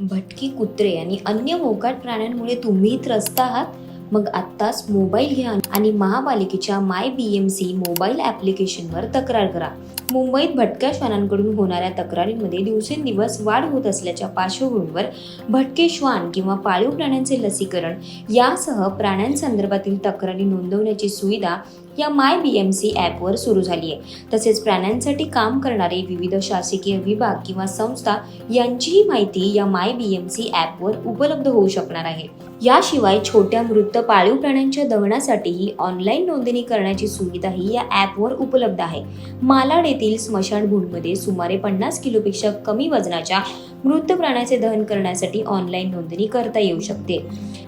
भटकी कुत्रे आणि अन्य मोकाट प्राण्यांमुळे तुम्ही त्रस्त आहात. मग आत्ताच मोबाईल घ्या आणि महापालिकेच्या my B M C mobile ॲप्लिकेशनवर तक्रार करा. मुंबईत भटक्या श्वानांकडून होणाऱ्या तक्रारींमध्ये दिवसेंदिवस वाढ होत असल्याच्या पार्श्वभूमीवर भटके श्वान किंवा पाळीव प्राण्यांचे लसीकरण यासह प्राण्यांसंदर्भातील तक्रारी नोंदवण्याची सुविधा या माय बी एम सी ॲपवर सुरू झाली आहे तसेच प्राण्यांसाठी काम करणारे विविध शासकीय विभाग किंवा संस्था यांचीही माहिती या माय बी एम सी ॲपवर उपलब्ध होऊ शकणार आहे. याशिवाय छोट्या मृत पाळीव प्राण्यांच्या दहनासाठीही ऑनलाईन नोंदणी करण्याची सुविधाही या ॲपवर उपलब्ध आहे. मालाड येथील स्मशानभूमीमध्ये सुमारे पन्नास किलोपेक्षा कमी वजनाच्या मृत प्राण्याचे दहन करण्यासाठी ऑनलाईन नोंदणी करता येऊ शकते.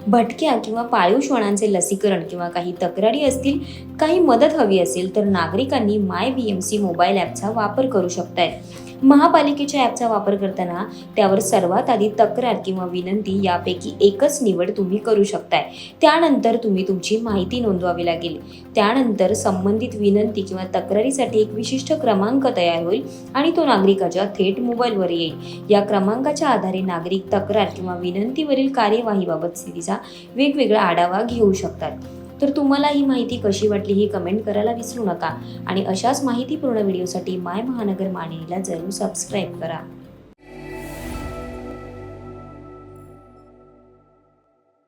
भटक्या किंवा पाळीव श्वानांचे लसीकरण किंवा काही तक्रारी असतील काही मदत हवी असेल तर नागरिकांनी my B M C mobile ॲपचा वापर करू शकतायत महापालिकेच्या ॲपचा वापर करताना त्यावर सर्वात आधी तक्रार किंवा विनंती यापैकी एकच निवड तुम्ही करू शकताय. त्यानंतर तुम्ही तुमची माहिती नोंदवावी लागेल. त्यानंतर संबंधित विनंती किंवा तक्रारीसाठी एक विशिष्ट क्रमांक तयार होईल आणि तो नागरिकाच्या थेट मोबाईलवर येईल. या क्रमांकाच्या आधारे नागरिक तक्रार किंवा विनंतीवरील कार्यवाहीबाबत स्थितीचा वेगवेगळा आढावा घेऊ शकतात. तर तुम्हाला ही माहिती कशी वाटली ही कमेंट करायला विसरू नका. आणि अशाच माहितीपूर्ण व्हिडिओसाठी माय महानगर मानिनीला जरूर सबस्क्राईब करा.